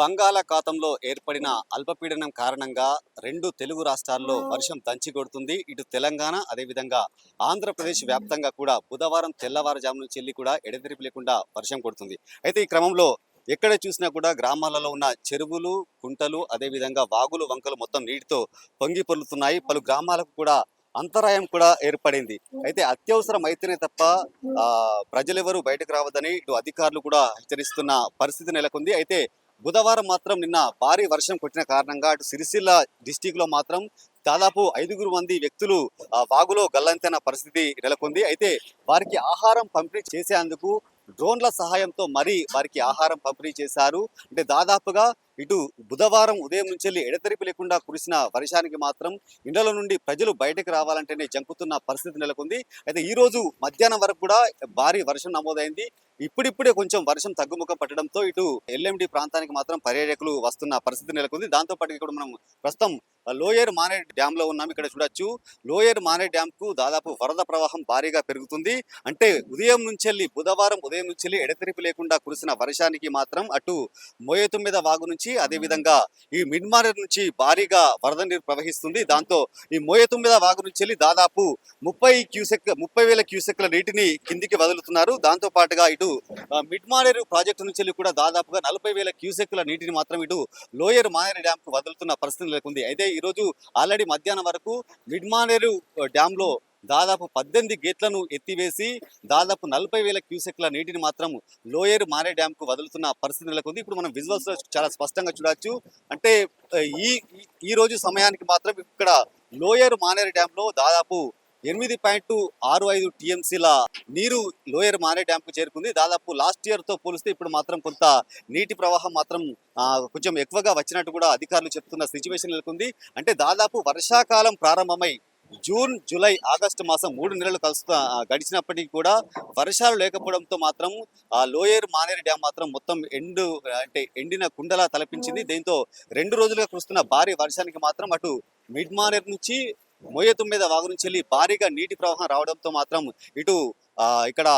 బంగాళాఖాతంలో ఏర్పడిన అల్పపీడనం కారణంగా రెండు తెలుగు రాష్ట్రాల్లో వర్షం దంచి కొడుతుంది. ఇటు తెలంగాణ అదేవిధంగా ఆంధ్రప్రదేశ్ వ్యాప్తంగా కూడా బుధవారం తెల్లవారుజాము నుంచి వెళ్ళి కూడా ఎడతెరిపి లేకుండా వర్షం కొడుతుంది. అయితే ఈ క్రమంలో ఎక్కడ చూసినా కూడా గ్రామాలలో ఉన్న చెరువులు కుంటలు అదేవిధంగా వాగులు వంకలు మొత్తం నీటితో పొంగి పొల్లుతున్నాయి పలు గ్రామాలకు కూడా అంతరాయం కూడా ఏర్పడింది. అయితే అత్యవసరం అయితేనే తప్ప ప్రజలెవరూ బయటకు రావద్దని ఇటు అధికారులు కూడా హెచ్చరిస్తున్న పరిస్థితి నెలకొంది. అయితే బుధవారం మాత్రం నిన్న భారీ వర్షం కొట్టిన కారణంగా అటు సిరిసిల్ల డిస్టిక్లో మాత్రం దాదాపు ఐదుగురు మంది వ్యక్తులు వాగులో గల్లంతైన పరిస్థితి నెలకొంది. అయితే వారికి ఆహారం పంపిణీ చేసేందుకు డ్రోన్ల సహాయంతో మరీ వారికి ఆహారం పంపిణీ చేశారు. అంటే దాదాపుగా ఇటు బుధవారం ఉదయం నుంచి ఎడతెరిపి లేకుండా కురిసిన వర్షానికి మాత్రం ఇండ్ల నుండి ప్రజలు బయటకు రావాలంటేనే జంకుతున్న పరిస్థితి నెలకొంది. అయితే ఈ రోజు మధ్యాహ్నం వరకు కూడా భారీ వర్షం నమోదైంది. ఇప్పుడిప్పుడే కొంచెం వర్షం తగ్గుముఖం పట్టడంతో ఇటు ఎల్ఎండి ప్రాంతానికి మాత్రం పర్యాటకులు వస్తున్న పరిస్థితి నెలకొంది. దాంతో పాటు ఇక్కడ మనం ప్రస్తుతం లోయర్ మానే డ్యామ్లో ఉన్నాం. ఇక్కడ చూడొచ్చు. లోయర్ మానే డ్యామ్కు దాదాపు వరద ప్రవాహం భారీగా పెరుగుతుంది. అంటే ఉదయం నుంచి బుధవారం ఉదయం నుంచి ఎడతెరిపి లేకుండా కురిసిన వర్షానికి మాత్రం అటు మోయతుమ్మిద వాగు నుంచి అదే విధంగా ఈ మిడ్మానర్ నుంచి భారీగా వరద నీరు ప్రవహిస్తుంది. దాంతో ఈ మోయతుమ్మిద వాగు నుంచి దాదాపు ముప్పై క్యూసెక్ ముప్పై వేల క్యూసెక్ల నీటిని కిందికి వదులుతున్నారు. దాంతో పాటుగా ఇటు ఇటు మిడ్ మానేరు ప్రాజెక్టు నుంచి వెళ్ళి కూడా దాదాపుగా నలభై వేల క్యూసెక్ల నీటిని మాత్రం ఇటు లోయర్ మానేరు డ్యామ్కు వదులుతున్న పరిస్థితి నెలకొంది. అయితే ఈ రోజు ఆల్రెడీ మధ్యాహ్నం వరకు మిడ్ మానేరు డ్యామ్లో దాదాపు పద్దెనిమిది గేట్లను ఎత్తివేసి దాదాపు నలభై వేల క్యూసెక్ల నీటిని మాత్రం లోయర్ మారే డ్యామ్కు వదులుతున్న పరిస్థితి నెలకొంది. ఇప్పుడు మనం విజువల్స్ చాలా స్పష్టంగా చూడొచ్చు. అంటే ఈ ఈ- ఈ రోజు సమయానికి మాత్రం ఇక్కడ లోయర్ మానేరు డ్యామ్లో దాదాపు ఎనిమిది పాయింట్ ఆరు ఐదు టీఎంసీల నీరు లోయర్ మానే డ్యామ్కు చేరుకుంది. దాదాపు లాస్ట్ ఇయర్తో పోలిస్తే ఇప్పుడు మాత్రం కొంత నీటి ప్రవాహం మాత్రం కొంచెం ఎక్కువగా వచ్చినట్టు కూడా అధికారులు చెప్తున్న సిచ్యువేషన్ నెలకొంది. అంటే దాదాపు వర్షాకాలం ప్రారంభమై జూన్ జూలై ఆగస్టు మాసం మూడు నెలలు కలుస్తా గడిచినప్పటికీ కూడా వర్షాలు లేకపోవడంతో మాత్రం ఆ లోయర్ మానేరు డ్యామ్ మాత్రం మొత్తం ఎండు అంటే ఎండిన కుండలా తలపించింది. దీంతో రెండు రోజులుగా కురుస్తున్న భారీ వర్షానికి మాత్రం అటు మిడ్ మానేర్ నుంచి మోయతుమ్మిద వాగు నుంచి వెళ్ళి భారీగా నీటి ప్రవాహం రావడంతో మాత్రం ఇటు ఆ, ఇక్కడ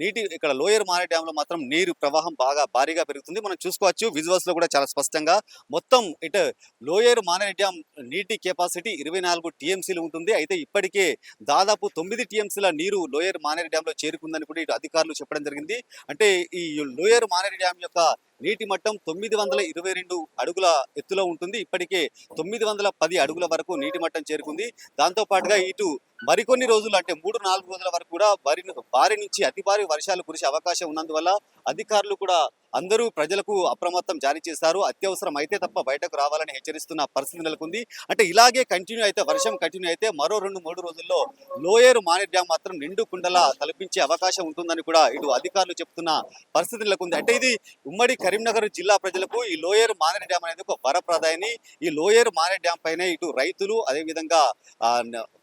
నీటి ఇక్కడ లోయర్ మానే డ్యామ్లో మాత్రం నీరు ప్రవాహం బాగా భారీగా పెరుగుతుంది. మనం చూసుకోవచ్చు విజువల్స్లో కూడా చాలా స్పష్టంగా. మొత్తం ఇటు లోయర్ మానే డ్యామ్ నీటి కెపాసిటీ ఇరవై నాలుగు టీఎంసీలు ఉంటుంది. అయితే ఇప్పటికే దాదాపు తొమ్మిది టీఎంసీల నీరు లోయర్ మానేరు డ్యాంలో లో చేరుకుందని కూడా ఇటు అధికారులు చెప్పడం జరిగింది. అంటే ఈ లోయర్ మానేరు డ్యామ్ యొక్క నీటి మట్టం తొమ్మిది వందల ఇరవై రెండు అడుగుల ఎత్తులో ఉంటుంది. ఇప్పటికే తొమ్మిది వందల పది అడుగుల వరకు నీటి మట్టం చేరుకుంది. దాంతో పాటుగా ఇటు మరికొన్ని రోజులు అంటే మూడు నాలుగు రోజుల వరకు కూడా భారీ భారీ నుంచి అతి భారీ వర్షాలు కురిసే అవకాశం ఉన్నందువల్ల అధికారులు కూడా అందరూ ప్రజలకు అప్రమత్తం జారీ చేశారు. అత్యవసరం అయితే తప్ప బయటకు రావాలని హెచ్చరిస్తున్న పరిస్థితి నెలకొంది. అంటే ఇలాగే కంటిన్యూ అయితే వర్షం కంటిన్యూ అయితే మరో రెండు మూడు రోజుల్లో లోయర్ మానే డ్యామ్ మాత్రం నిండు కుండలా తలపించే అవకాశం ఉంటుందని కూడా ఇటు అధికారులు చెప్తున్న పరిస్థితి నెలకొంది. అంటే ఇది ఉమ్మడి కరీంనగర్ జిల్లా ప్రజలకు ఈ లోయర్ మానే డ్యామ్ అనేది ఒక వరప్రదాయని ఈ లోయర్ మానే డ్యామ్ పైనే ఇటు రైతులు అదేవిధంగా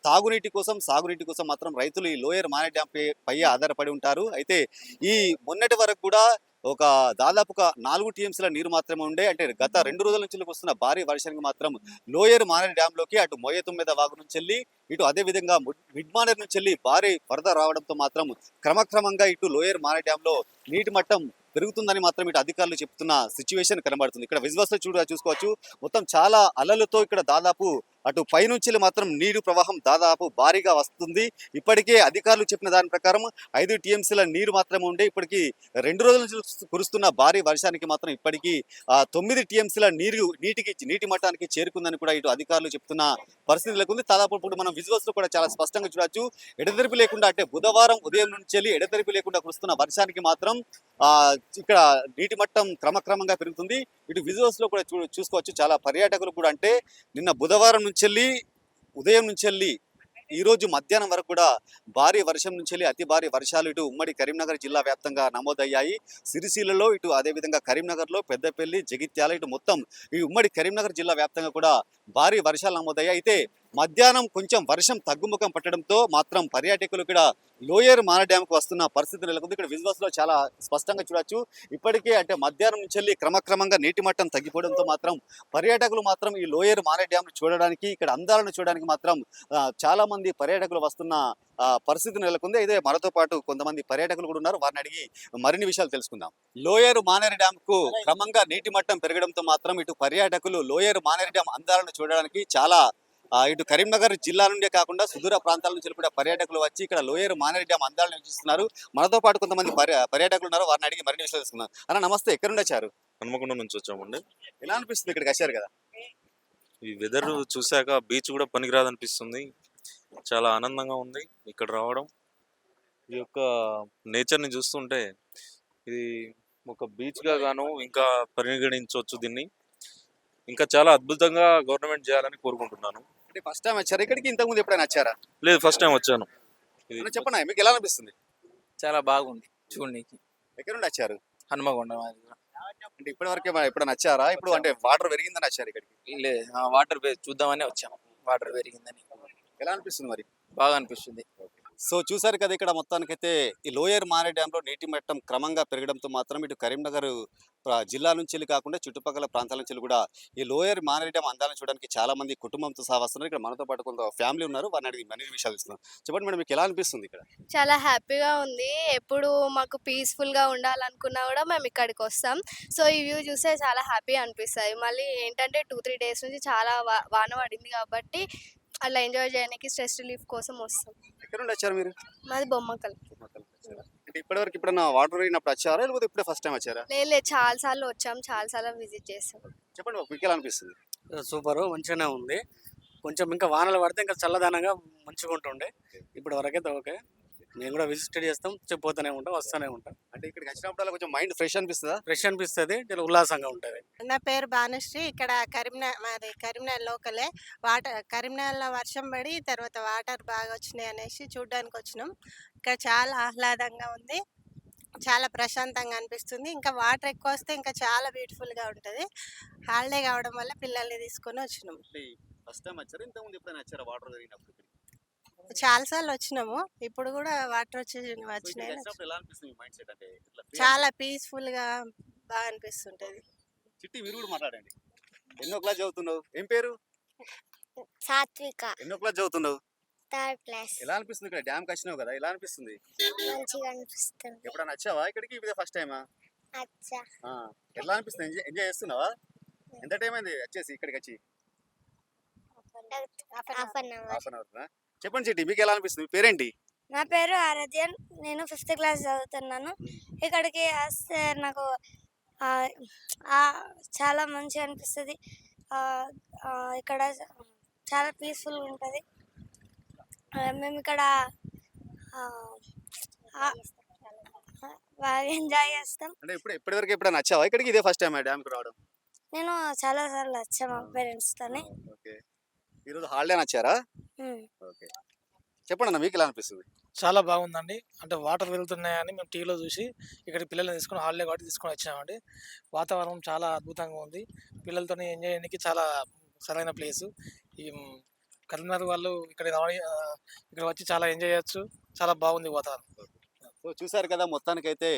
తాగునీటి కోసం సాగునీటి కోసం మాత్రం రైతులు ఈ లోయర్ మానే డ్యామ్ పై పై ఆధారపడి ఉంటారు. అయితే ఈ మొన్నటి వరకు కూడా ఒక దాదాపు ఒక నాలుగు టీఎంసీల నీరు మాత్రమే ఉండే అంటే గత రెండు రోజుల నుంచి వస్తున్న భారీ వర్షానికి మాత్రం లోయర్ మానేర్ డ్యామ్లోకి అటు మొయ్యతుమ్మిద వాగు నుంచి వెళ్ళి ఇటు అదే విధంగా ముడ్- మిడ్ మానేర్ నుంచి వెళ్ళి భారీ వరద రావడంతో మాత్రం క్రమక్రమంగా ఇటు లోయర్ మానేర్ డ్యామ్లో నీటి మట్టం పెరుగుతుందని మాత్రం ఇటు అధికారులు చెప్తున్న సిచ్యువేషన్ కనబడుతుంది. ఇక్కడ విజువల్స్ చూడ చూసుకోవచ్చు. మొత్తం చాలా అలలతో ఇక్కడ దాదాపు అటు పైనుంచి మాత్రం నీరు ప్రవాహం దాదాపు భారీగా వస్తుంది. ఇప్పటికే అధికారులు చెప్పిన దాని ప్రకారం ఐదు టీఎంసీల నీరు మాత్రమే ఉండే ఇప్పటికి రెండు రోజుల నుంచి కురుస్తున్న భారీ వర్షానికి మాత్రం ఇప్పటికీ తొమ్మిది టీఎంసీల నీరు నీటికి నీటి మట్టానికి చేరుకుందని కూడా ఇటు అధికారులు చెప్తున్న పరిస్థితి నెలకొంది దాదాపు ఇప్పుడు మనం విజువల్స్లో కూడా చాలా స్పష్టంగా చూడొచ్చు. ఎడతెరిపి లేకుండా అంటే బుధవారం ఉదయం నుంచి వెళ్ళి ఎడతెరిపి లేకుండా కురుస్తున్న వర్షానికి మాత్రం ఇక్కడ నీటి మట్టం క్రమక్రమంగా పెరుగుతుంది. ఇటు విజువల్స్లో కూడా చూ చూసుకోవచ్చు. చాలా పర్యాటకులు కూడా అంటే నిన్న బుధవారం నుంచి వెళ్ళి ఉదయం నుంచి వెళ్ళి ఈరోజు మధ్యాహ్నం వరకు కూడా భారీ వర్షం నుంచి వెళ్ళి అతి భారీ వర్షాలు ఇటు ఉమ్మడి కరీంనగర్ జిల్లా వ్యాప్తంగా నమోదయ్యాయి. సిరిసిల్లలో ఇటు అదేవిధంగా కరీంనగర్లో పెద్దపల్లి జగిత్యాల ఇటు మొత్తం ఈ ఉమ్మడి కరీంనగర్ జిల్లా వ్యాప్తంగా కూడా భారీ వర్షాలు నమోదయ్యాయి. అయితే మధ్యాహ్నం కొంచెం వర్షం తగ్గుముఖం పట్టడంతో మాత్రం పర్యాటకులు ఇక్కడ లోయర్ మాన డ్యామ్కి వస్తున్న పరిస్థితి నెలకొంది. ఇక్కడ విజువల్స్లో చాలా స్పష్టంగా చూడొచ్చు. ఇప్పటికే అంటే మధ్యాహ్నం నుంచి వెళ్ళి క్రమక్రమంగా నీటి మట్టం తగ్గిపోవడంతో మాత్రం పర్యాటకులు మాత్రం ఈ లోయర్ మాన డ్యామ్ను చూడడానికి ఇక్కడ అందాలను చూడడానికి మాత్రం చాలామంది చాలా మంది పర్యాటకులు వస్తున్న పరిస్థితి నెలకొంది. అయితే మనతో పాటు కొంతమంది పర్యాటకులు కూడా ఉన్నారు. వారిని అడిగి మరిన్ని విషయాలు తెలుసుకుందాం. లోయర్ మానేరు డ్యామ్కు క్రమంగా నీటి మట్టం పెరగడంతో మాత్రం ఇటు పర్యాటకులు లోయర్ మానేరు డ్యామ్ అందాలను చూడడానికి చాలా ఇటు కరీంనగర్ జిల్లా నుండే కాకుండా సుదూర ప్రాంతాల నుంచి కూడా పర్యాటకులు వచ్చి ఇక్కడ లోయర్ మానేరు డ్యామ్ అందాలను వీక్షిస్తున్నారు మనతో పాటు కొంతమంది పర్య- పర్యాటకులు ఉన్నారు. వారిని అడిగి మరిన్ని విషయాలు తెలుసుకుందాం. అన్న నమస్తే. ఎక్కడ నుండి వచ్చారు? హన్మకొండ నుంచి వచ్చామండి. ఎలా అనిపిస్తుంది ఇక్కడికి వచ్చారు కదా? ఈ వెదర్ చూశాక బీచ్ కూడా పనికిరాదనిపిస్తుంది. చాలా ఆనందంగా ఉంది ఇక్కడ రావడం. ఈ యొక్క నేచర్ని చూస్తుంటే ఇది ఒక బీచ్గా గాను ఇంకా పరిగణించవచ్చు దీన్ని. ఇంకా చాలా అద్భుతంగా గవర్నమెంట్ చేయాలని కోరుకుంటున్నాను. అంటే ఫస్ట్ టైం వచ్చారు? ఇక్కడికి ఇంతకు ముందు ఎప్పుడైనా వచ్చారా? లేదు ఫస్ట్ టైం వచ్చాను. చెప్పండి మీకు ఎలా అనిపిస్తుంది? చాలా బాగుంది చూడనీకి. ఎక్కడ నుండి వచ్చారు? హనుమకొండ. అంటే ఇప్పటి వరకు ఎప్పుడైనా వచ్చారా? ఇప్పుడు అంటే వాటర్ పెరిగిందని వచ్చారు ఇక్కడికి. లే ఆ వాటర్ వే- చూద్దామని వచ్చాము. వాటర్ పెరిగిందని. ఎలా అనిపిస్తుంది మరి? బాగా అనిపిస్తుంది. సో చూసారు కదా ఇక్కడ మొత్తానికైతే ఈ లోయర్ మారే డ్యాంలో నీటి మట్టం క్రమంగా పెరగడంతో మాత్రం ఇటు కరీంనగర్ జిల్లా నుంచి వెళ్ళి కాకుండా చుట్టుపక్కల ప్రాంతాల నుంచి కూడా ఈ లోయర్ మారే డ్యామ్ అందాలను చూడడానికి చాలా మంది కుటుంబంతో సహా వస్తున్నారు. ఇక్కడ మనతో పాటు కొంత ఫ్యామిలీ ఉన్నారు. వారిని అడిగి మరిన్ని విషయాలు ఇస్తున్నాం చెప్పండి మేడం మీకు ఎలా అనిపిస్తుంది ఇక్కడ? చాలా హ్యాపీగా ఉంది. ఎప్పుడు మాకు పీస్ఫుల్గా ఉండాలనుకున్నా కూడా మేము ఇక్కడికి వస్తాం. సో ఈ వ్యూ చూస్తే చాలా హ్యాపీ అనిపిస్తుంది. మళ్ళీ ఏంటంటే టూ త్రీ డేస్ నుంచి చాలా వా- వాన పడింది కాబట్టి అలా ఎంజాయ్ చేయడానికి స్ట్రెస్ రిలీఫ్ కోసం వస్తాం. ఎక్కడ నుండి వచ్చారు మీరు మాది బొమ్మకల్ అంటే ఇప్పటివరకు ఎప్పుడైనా వాటర్ పెరిగినప్పుడు వచ్చారా? లేకపోతే ఇప్పుడే ఫస్ట్ టైం వచ్చారా? లేదు లేదు. చాలా సార్లు వచ్చాం. చాలా సార్లు విజిట్ చేస్తాం చెప్పండి మీకు ఎలా అనిపిస్తుంది? సూపరు. మంచిగానే ఉంది. కొంచెం ఇంకా వానలు పడితే ఇంకా చల్లదనంగా మంచిగా ఉంటుండే ఇప్పటి వరకైతే ఓకే. మేము కూడా విజిట్ చేస్తాం. చెప్పిపోతూనే ఉంటాం వస్తూనే ఉంటాం. అంటే ఇక్కడికి వచ్చినప్పుడు కొంచెం మైండ్ ఫ్రెష్ అనిపిస్తుందా? ఫ్రెష్ అనిపిస్తుంది. చాలా ఉల్లాసంగా ఉంటుంది. నా పేరు భానుశ్రీ. ఇక్కడ కరీంనగర్ మాది కరీంనగర్ లోకలే. వాటర్ కరీంనగర్లో వర్షం పడి తర్వాత వాటర్ బాగా వచ్చినాయి అనేసి చూడడానికి వచ్చినాం. ఇక్కడ చాలా ఆహ్లాదంగా ఉంది. చాలా ప్రశాంతంగా అనిపిస్తుంది. ఇంకా వాటర్ ఎక్కువ వస్తే ఇంకా చాలా బ్యూటిఫుల్గా ఉంటుంది. హాలిడే కావడం వల్ల పిల్లల్ని తీసుకొని వచ్చినాం. ఫస్ట్ టైం వచ్చారు? ఇంతకుముందు ఎప్పుడైనా వచ్చారా? వాటర్ పెరిగినప్పుడు ఇక్కడికి? చాలాసార్లు వచ్చినాము. ఇప్పుడు కూడా వాటర్ వచ్చి వచ్చినాయి వచ్చినప్పుడు ఎలా అనిపిస్తుంది మైండ్ సెట్ అంటే ఇట్లా free చాలా పీస్ఫుల్గా బాగా అనిపిస్తుంటుంది. చిట్టి మీరు కూడా మాట్లాడండి. ఎన్నో క్లాస్ చదువుతున్నావు? ఏం పేరు? సాత్విక. ఎన్నో క్లాస్ చదువుతున్నావు? Third class. ఎలా అనిపిస్తుంది ఇక్కడ? డ్యామ్ వచ్చినావు కదా ఎలా అనిపిస్తుంది? మంచిగా అనిపిస్తుంది. ఎప్పుడైనా వచ్చావా ఇక్కడికి ఇదే ఫస్ట్ టైమా? అచ్చా ఎట్లా అనిపిస్తుంది? ఎంజాయ్ ఎంజాయ్ చేస్తున్నావా? ఎంత టైం అయింది వచ్చేసి ఇక్కడికి వచ్చి? Half an hour. Half an hour. చెప్పండి చిట్టి మీకు ఎలా అనిపిస్తుంది? మీ పేరేంటి? నా పేరు ఆరాధ్యన్ నేను ఫిఫ్త్ క్లాస్ చదువుతున్నాను. ఇక్కడికి వస్తే నాకు చాలా మంచిగా అనిపిస్తుంది. ఇక్కడ చాలా పీస్ఫుల్గా ఉంటుంది. మేము ఇక్కడ బాగా ఎంజాయ్ చేస్తాం. అంటే ఇప్పుడు ఇప్పటివరకు ఎప్పుడైనా వచ్చావా ఇక్కడికి ఇదే ఫస్ట్ టైం డ్యామ్కి రావడం? నేను చాలా సార్లు వచ్చాను మా పేరెంట్స్తోని ఓకే. ఈరోజు హాలిడే వచ్చారా ఓకే. చెప్పండి అన్న మీకు ఎలా అనిపిస్తుంది? చాలా బాగుందండి. అంటే వాటర్ వెళ్తున్నాయని మేము టీవీలో చూసి ఇక్కడ పిల్లల్ని తీసుకొని హాలిడే కాబట్టి తీసుకొని వచ్చినామండి. వాతావరణం చాలా అద్భుతంగా ఉంది. పిల్లలతో ఎంజాయ్ చేయడానికి చాలా సరైన ప్లేస్. ఈ కరీంనగర్ వాళ్ళు ఇక్కడ ఇక్కడ వచ్చి చాలా ఎంజాయ్ చేయొచ్చు. చాలా బాగుంది వాతావరణం. సో చూశారు కదా మొత్తానికైతే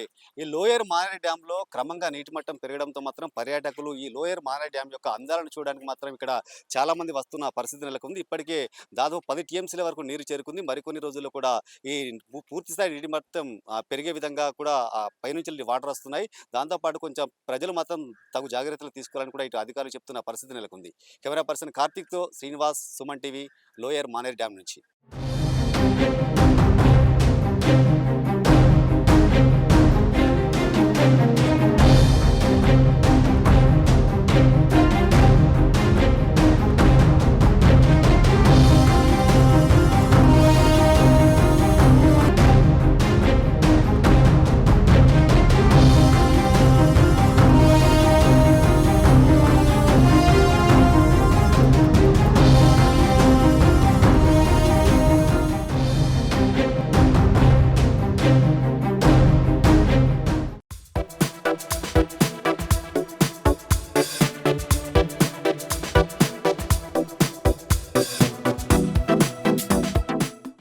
ఈ లోయర్ మానేరు డ్యాంలో క్రమంగా నీటి మట్టం పెరగడంతో మాత్రం పర్యాటకులు ఈ లోయర్ మానేరు డ్యామ్ యొక్క అందాలను చూడడానికి మాత్రం ఇక్కడ చాలామంది వస్తున్న పరిస్థితి నెలకొంది. ఇప్పటికే దాదాపు పది టీఎంసీల వరకు నీరు చేరుకుంది. మరికొన్ని రోజుల్లో కూడా ఈ పూర్తిస్థాయి పూర్తి స్థాయి నీటి మట్టం పెరిగే విధంగా కూడా పైనుంచి వాటర్ వస్తున్నాయి. దాంతోపాటు కొంచెం ప్రజలు మాత్రం తగు జాగ్రత్తలు తీసుకోవాలని కూడా ఇటు అధికారులు చెప్తున్న పరిస్థితి నెలకొంది. Camera person కార్తీక్తో Srinivas Suman TV lower Manair dam నుంచి.